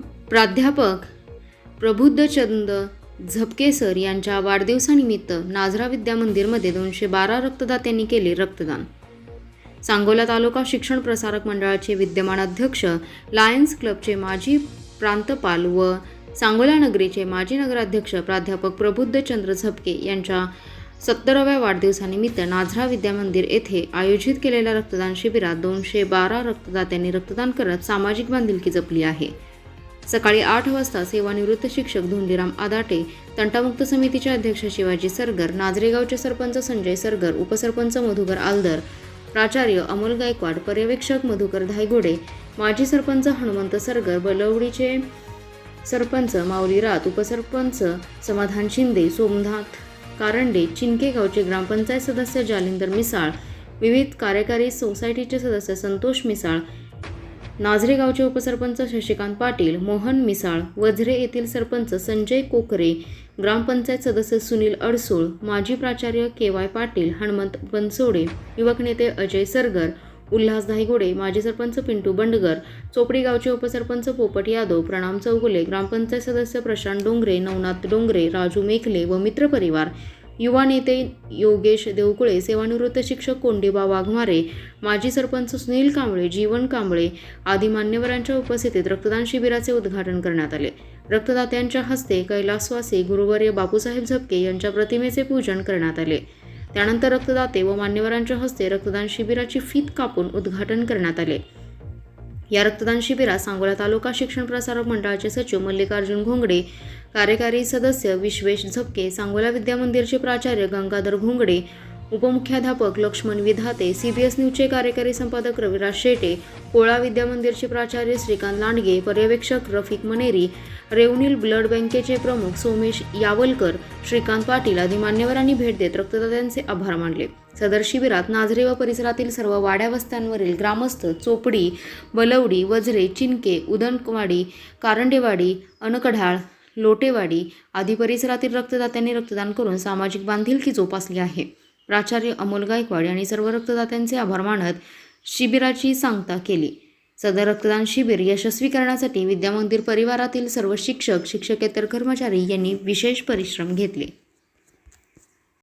प्राध्यापक प्रबुद्धचंद झपकेसर यांच्या वाढदिवसानिमित्त नाझरा विद्या मंदिरमध्ये दोनशे बारा रक्तदात्यांनी केले रक्तदान. सांगोला तालुका शिक्षण प्रसारक मंडळाचे विद्यमान अध्यक्ष लायन्स क्लबचे माजी प्रांतपाल व सांगोला नगरीचे माजी नगराध्यक्ष प्राध्यापक प्रबुद्धचंद्र झपके यांच्या सत्तराव्या वाढदिवसानिमित्त नाझरा विद्या मंदिर येथे आयोजित केलेल्या रक्तदान शिबिरात दोनशे बारा रक्तदात्यांनी रक्तदान करत सामाजिक बांधिलकी जपली आहे. सकाळी आठ वाजता सेवानिवृत्त शिक्षक धोंडीराम आदाटे तंटामुक्त समितीचे अध्यक्ष शिवाजी सरगर नाझरेगावचे सरपंच संजय सरगर उपसरपंच मधुकर आलदर प्राचार्य अमोल गायकवाड पर्यवेक्षक मधुकर धायगुडे माजी सरपंच हनुमंत सरगर बलवडीचे सरपंच माऊली रात उपसरपंच समाधान शिंदे सोमनाथ कारंडे चिंके गावचे ग्रामपंचायत सदस्य जालिंदर मिसाळ विविध कार्यकारी सोसायटीचे सदस्य संतोष मिसाळ नाझरे गावचे उपसरपंच शशिकांत पाटील मोहन मिसाळ वझरे येथील सरपंच संजय कोकरे ग्रामपंचायत सदस्य सुनील अडसूळ माजी प्राचार्य के वाय पाटील हनुमंत बनसोडे युवक नेते अजय सरगर उल्हास धायगोडे माजी सरपंच पिंटू बंडगर चोपडी गावचे उपसरपंच पोपट यादव प्रणाम चौगुले ग्रामपंचायत सदस्य प्रशांत डोंगरे नवनाथ डोंगरे राजू मेखले व मित्रपरिवार युवा नेते योगेश देवकुळे सेवानिवृत्त शिक्षक कोंडेबा वाघमारे माजी सरपंच सुनील कांबळे जीवन कांबळे आदी मान्यवरांच्या उपस्थितीत रक्तदान शिबिराचे उद्घाटन करण्यात आले. रक्तदात्यांच्या हस्ते कैलासवासी गुरुवर्य बापूसाहेब झपके यांच्या प्रतिमेचे पूजन करण्यात आले. त्यानंतर रक्तदाते व मान्यवरांच्या हस्ते रक्तदान शिबिराची फीत कापून उद्घाटन करण्यात आले. या रक्तदान शिबिरात सांगोला तालुका शिक्षण प्रसारक मंडळाचे सचिव मल्लिकार्जुन घोंगडे कार्यकारी सदस्य विश्वेश झपके सांगोला विद्या मंदिरचे प्राचार्य गंगाधर घोंगडे उपमुख्याध्यापक लक्ष्मण विधाते सीबीएस न्यूजचे कार्यकारी संपादक रविराज शेटे कोळा विद्या मंदिरचे प्राचार्य श्रीकांत लांडगे पर्यवेक्षक रफिक मनेरी रेवनील ब्लड बँकेचे प्रमुख सोमेश यावलकर श्रीकांत पाटील आदी मान्यवरांनी भेट देत रक्तदात्यांचे आभार मानले. सदर शिबिरात नाझरे व परिसरातील सर्व वाड्या वस्त्यांवरील ग्रामस्थ चोपडी बलवडी वजरे चिनके उदनवाडी कारंडेवाडी अनकढाळ लोटेवाडी आदी परिसरातील रक्तदात्यांनी रक्तदान करून सामाजिक बांधिलकी जोपासली आहे. प्राचार्य अमोल गायकवाड यांनी सर्व रक्तदात्यांचे आभार मानत शिबिराची सांगता केली. सदर रक्तदान शिबिर यशस्वी करण्यासाठी विद्यामंदिर परिवारातील सर्व शिक्षक शिक्षकेतर कर्मचारी यांनी विशेष परिश्रम घेतले.